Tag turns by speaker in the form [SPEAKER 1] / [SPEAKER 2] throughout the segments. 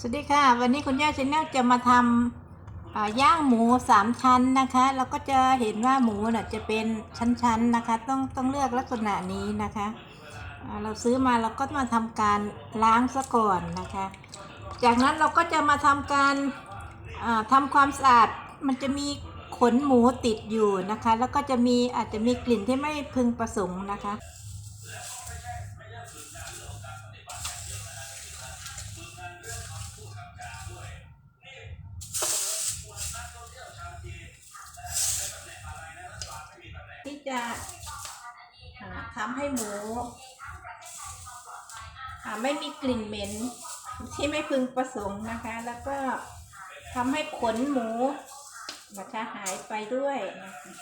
[SPEAKER 1] สวัสดีค่ะ วันนี้คุณย่าชแนลจะมาทำย่างหมูสามชั้นนะคะแล้วก็จะเห็นว่าหมูน่ะจะเป็นชั้นๆนะคะ ต้องต้องเลือกลักษณะนี้นะคะ เราซื้อมาเราก็มาทำการล้างซะก่อนนะคะ จากนั้นเราก็จะมาทำการอ่าทำความสะอาดมันจะมีขนหมูติดอยู่นะคะ แล้วก็จะมีอาจจะมีกลิ่นที่ไม่พึงประสงค์นะคะ จะอ่าทำให้หมูไม่มีกลิ่นเหม็นที่ไม่พึงประสงค์นะคะ แล้วก็ทำให้ขนหมูนะคะหายไปด้วยนะคะ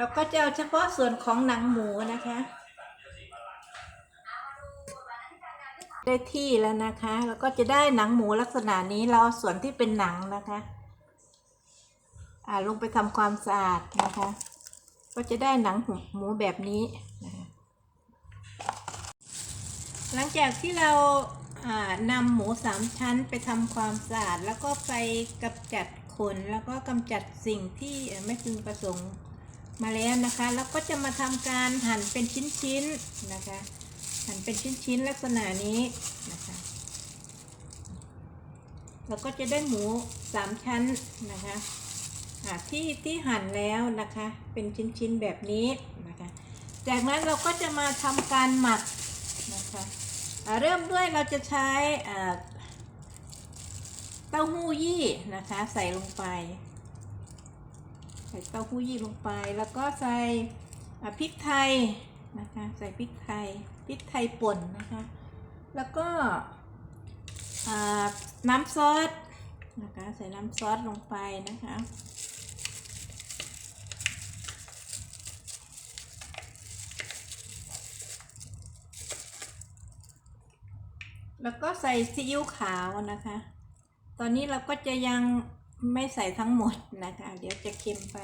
[SPEAKER 1] เราก็จะเอาเฉพาะส่วนของหนังหมูนะคะ ได้ที่แล้วนะคะแล้วก็จะได้หนังหมูลักษณะนี้เราเอาส่วนที่เป็นหนังนะคะ อ่าลงไปทำความสะอาดนะคะ ก็จะได้หนังหมูแบบนี้นะคะหลังจากที่เราอ่านำหมูสามชั้นไปทำความสะอาด แล้วก็ไปกำจัดขนแล้วก็กำจัดสิ่งที่ไม่พึงประสงค์ มาแล้วนะคะแล้วก็จะมาทำการหั่นเป็นชิ้นๆนะคะ หั่นเป็นชิ้นๆลักษณะนี้นะคะแล้วก็จะได้หมูสามชั้นนะคะที่ที่หั่นแล้วนะคะ เป็นชิ้นๆแบบนี้นะคะ จากนั้นเราก็จะมาทำการหมักนะคะเริ่มด้วยเราจะใช้เต้าหู้ยี่นะคะ ใส่ลงไป ใส่เต้าหู้ยี่ลงไป แล้วก็ใส่พริกไทยนะคะใส่พริกไทยพริกไทยป่นนะคะ แล้วก็น้ำซอสนะคะใส่น้ำซอสลงไปนะคะแล้วก็ใส่ซีอิ๊วขาวนะคะ ตอนนี้เราก็จะยัง ไม่ใส่ทั้งหมดนะคะ เดี๋ยวจะเค็มไป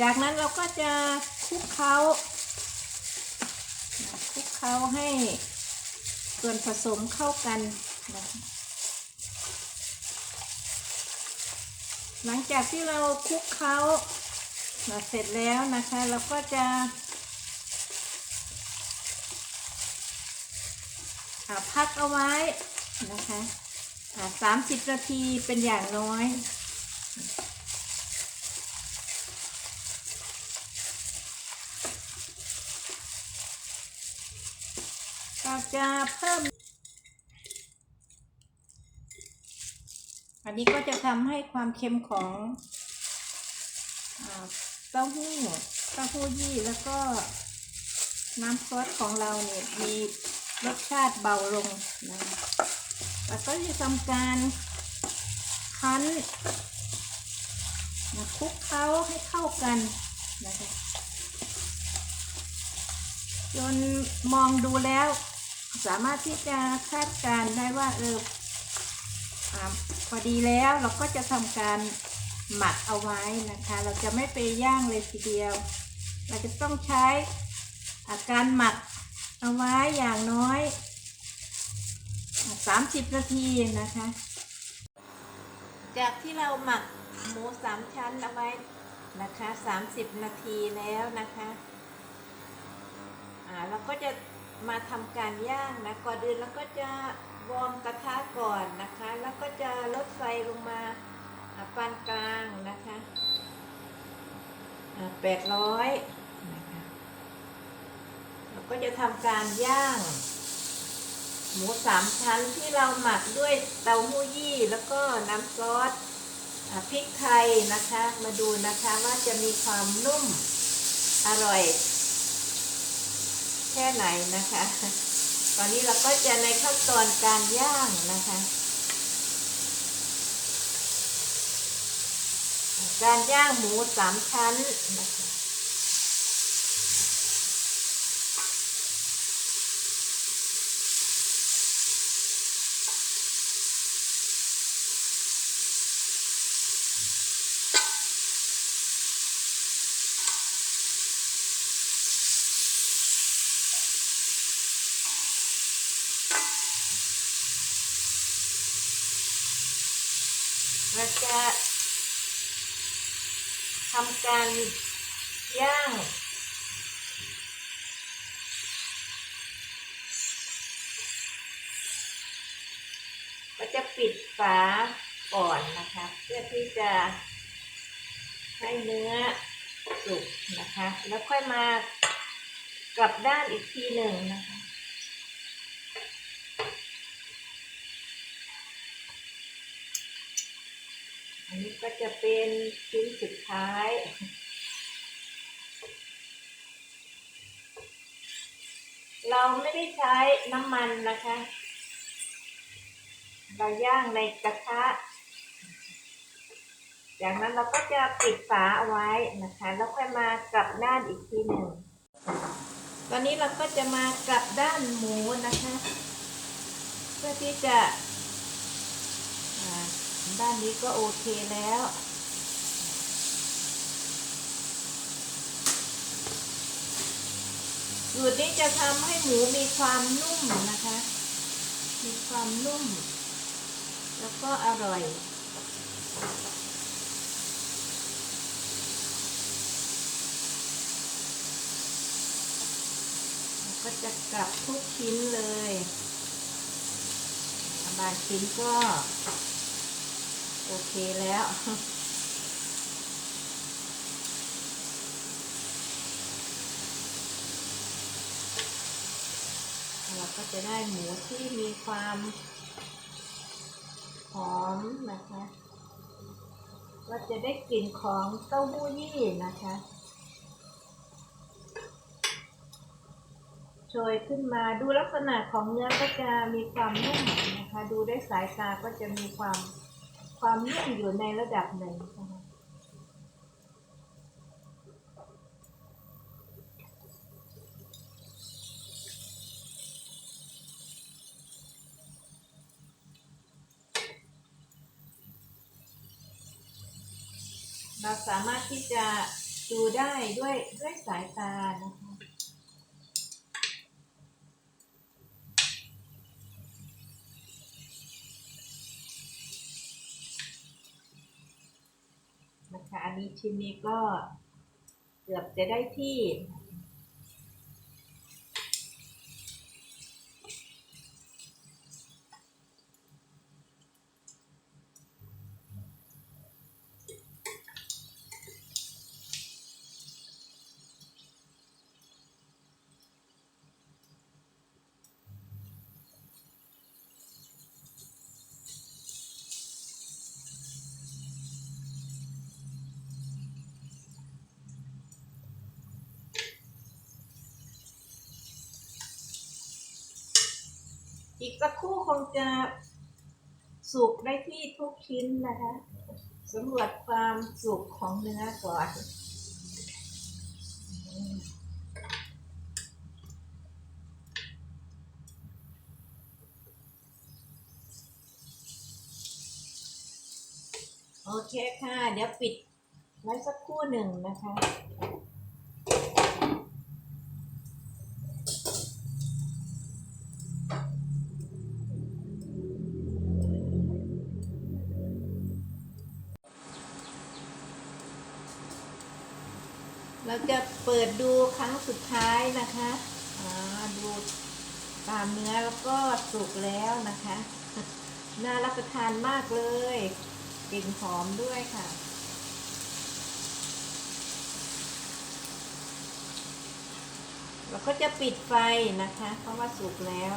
[SPEAKER 1] จากนั้นเราก็จะคลุกเคล้าคลุกเคล้าให้ส่วนผสมเข้ากันนะคะหลังจากที่เราคลุกเคล้านะเสร็จแล้วนะคะ เราก็จะพักเอาไว้นะคะ สามสิบนาทีเป็นอย่างน้อยเราจะเพิ่ม อันนี้ก็จะทำให้ความเค็มของเต้าหู้เต้าหู้ยี่แล้วก็น้ำซอสของเราเนี่ยมีรสชาติเบาลงนะ แล้วก็จะทำการคั้นนะคลุกเคล้าให้เข้ากันนะคะจนมองดูแล้ว สามารถที่จะคาดการได้ว่าเอออพอดีแล้วเราก็จะทำการหมักเอาไว้นะคะ เราจะไม่ไปย่างเลยทีเดียว เราจะต้องใช้อาการหมักเอาไว้อย่างน้อย สามสิบนาทีนะคะ จากที่เราหมักหมูสามชั้นเอาไว้นะคะสามสิบนาทีแล้วนะคะอ่าเราก็จะมาทำการย่างนะก่อนอื่นเราก็จะวอร์มกระทะก่อนนะคะ แล้วก็จะลดไฟลงมาอ่าปานกลางนะคะแปดร้อยนะคะเราก็จะทำการย่าง หมูสามชั้นที่เราหมักด้วยเต้าหู้ยี่ แล้วก็น้ำซอสพริกไทยนะคะ มาดูนะคะว่าจะมีความนุ่มอร่อย แค่ไหนนะคะ ตอนนี้เราก็จะในขั้นตอนการย่างนะคะ การย่างหมูสามชั้นนะคะ เราจะทำการย่างก็จะปิดฝาก่อนนะคะ เพื่อที่จะให้เนื้อสุกนะคะ แล้วค่อยมากลับด้านอีกทีหนึ่งนะคะ นี้ก็จะเป็นชิ้นสุดท้าย เราไม่ได้ใช้น้ำมันนะคะ เราย่างในกระทะ จากนั้นเราก็จะปิดฝาเอาไว้นะคะ แล้วค่อยมากลับด้านอีกทีหนึ่ง ตอนนี้เราก็จะมากลับด้านหมูนะคะ เพื่อที่จะ ด้านนี้ก็โอเคแล้ว สูตรนี้จะทำให้หมูมีความนุ่มนะคะ มีความนุ่ม แล้วก็อร่อยก็จะกลับทุกชิ้นเลย บางชิ้นก็ โอเคแล้ว เราก็จะได้หมูที่มีความหอมนะคะก็จะได้กลิ่นของเต้าหู้ยี่นะคะโชยขึ้นมาดูลักษณะของเนื้อก็จะมีความนุ่มนะคะ ดูได้สายตาก็จะมีความ ความนุ่มอยู่ในระดับไหนเราสามารถที่จะดูได้ด้วยด้วยสายตานะคะ ชิ้นนี้ก็เกือบจะได้ที่ อีกสักครู่คงจะสุกได้ที่ทุกชิ้นนะคะสำรวจความสุกของเนื้อก่อนโอเคค่ะ เดี๋ยวปิดไว้สักครู่หนึ่งนะคะ เราจะเปิดดูครั้งสุดท้ายนะคะดูตามเนื้อแล้วก็สุกแล้วนะคะ น่ารับประทานมากเลยกลิ่นหอมด้วยค่ะเราก็จะปิดไฟนะคะ เพราะว่าสุกแล้ว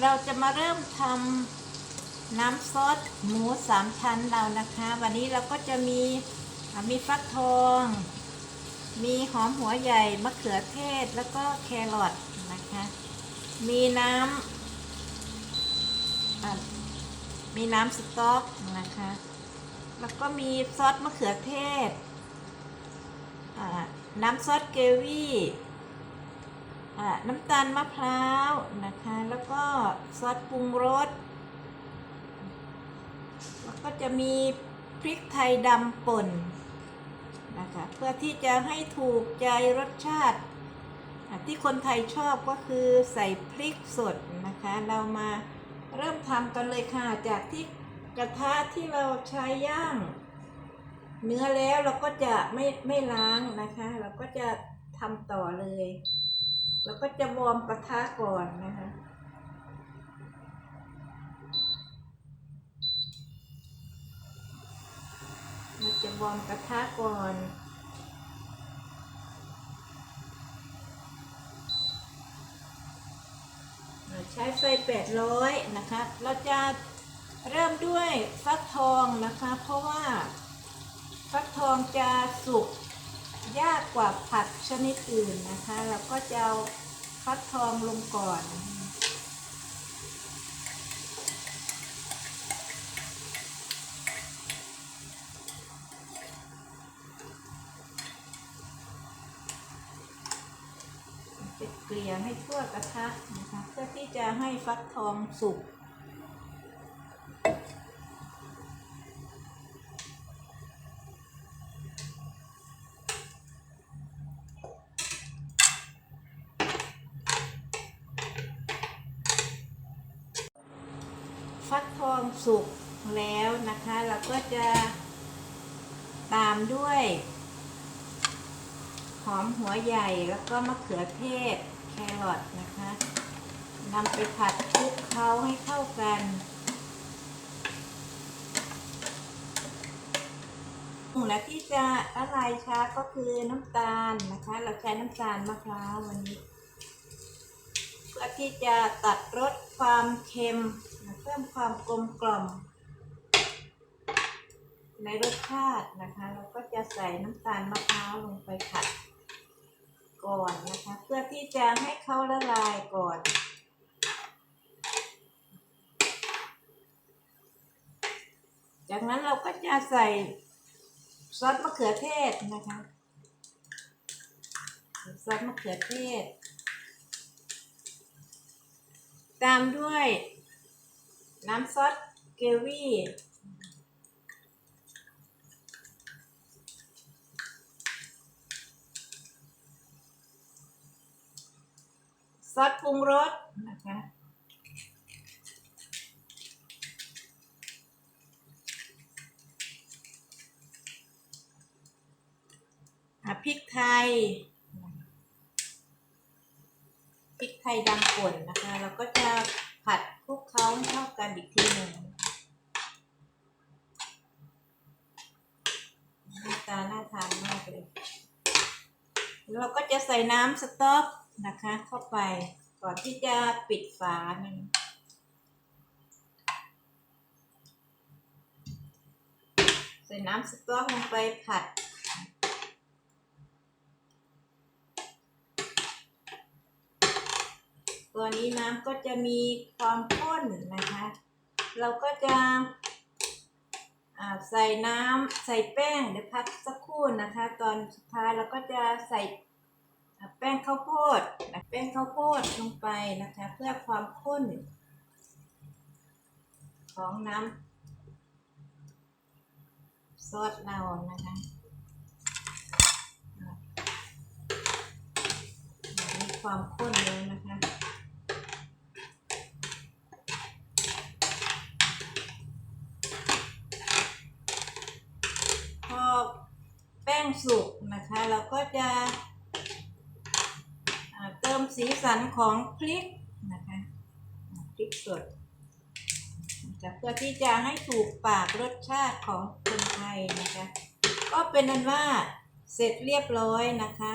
[SPEAKER 1] เราจะมาเริ่มทำ น้ำซอสหมูสามชั้นเรานะคะ วันนี้เราก็จะมีมีฟักทอง มีหอมหัวใหญ่มะเขือเทศแล้วก็แครอทนะคะ มีน้อะมีน้ำสต๊อกนะคะ แล้วก็มีซอสมะเขือเทศ น้ำซอสเกวี่น้ำตาลมะพร้าวนะคะ แล้วก็ซอสปรุงรส แล้วก็จะมีพริกไทยดำป่นนะคะเพื่อที่จะให้ถูกใจรสชาติ ที่คนไทยชอบก็คือใส่พริกสดนะคะ เรามาเริ่มทำกันเลยค่ะ จากที่กระทะที่เราใช้ย่าง เนื้อแล้วเราก็จะไม่ไม่ล้างนะคะ เราก็จะทำต่อเลย เราก็จะวอร์มกระทะก่อนนะคะ เราจะวอร์มกระทะก่อนใช้ไฟ 800 นะคะ เราจะเริ่มด้วยฟักทองนะคะ เพราะว่าฟักทองจะสุกยากกว่าผักชนิดอื่นนะคะ เราก็จะเอาฟักทองลงก่อน จะเก ลี่ยให้ทั่วกระทะนะคะเพื่อที่จะให้ฟักทองสุกฟักทองสุกแล้วนะคะ เราก็จะตามด้วย หอมหัวใหญ่แล้วก็มะเขือเทศ รอทนะคะนำไปผัดคลุกเคล้าให้เข้ากันและที่จะละลายช้าก็คือน้ำตาลนะคะ เราใช้น้ำตาลมะพร้าววันนี้เพื่อที่จะตัดรสความเค็มเพิ่มความกลมกล่อม ในรสชาตินะคะ เราก็จะใส่น้ำตาลมะพร้าวลงไปผัด ก่อนนะคะ เพื่อที่จะให้เขาละลายก่อนจากนั้นเราก็จะใส่ซอสมะเขือเทศนะคะซอสมะเขือเทศ ตามด้วยน้ำซอสเกวี่ ซอสปรุงรสนะคะพริกไทย พริกไทยดำป่นนะคะ เราก็จะผัดคลุกเคล้าเข้ากันอีกทีหนึ่งหน้าตาน่าทานมากเลย เราก็จะใส่น้ำสต๊อก นะคะเข้าไปก่อนที่จะปิดฝามันใส่น้ำสต๊อกลงไปผัด ตัวนี้น้ำก็จะมีความข้นนะคะ เราก็จะใส่น้ำใส่แป้งเดี๋ยวพักสักครู่นะคะ ตอนสุดท้ายเราก็จะใส่ แป้งข้าวโพดนะแป้งข้าวโพดลงไปนะคะ เพื่อความข้น ของน้ำซอสเรานะคะมีความข้นแล้วนะคะพอแป้งสุกนะคะ เราก็จะ มสีสันของพริกนะคะพริกสดจะเพื่อที่จะให้ถูกปากรสชาติของคนไทยนะคะ ก็เป็นนั้นว่าเสร็จเรียบร้อยนะคะ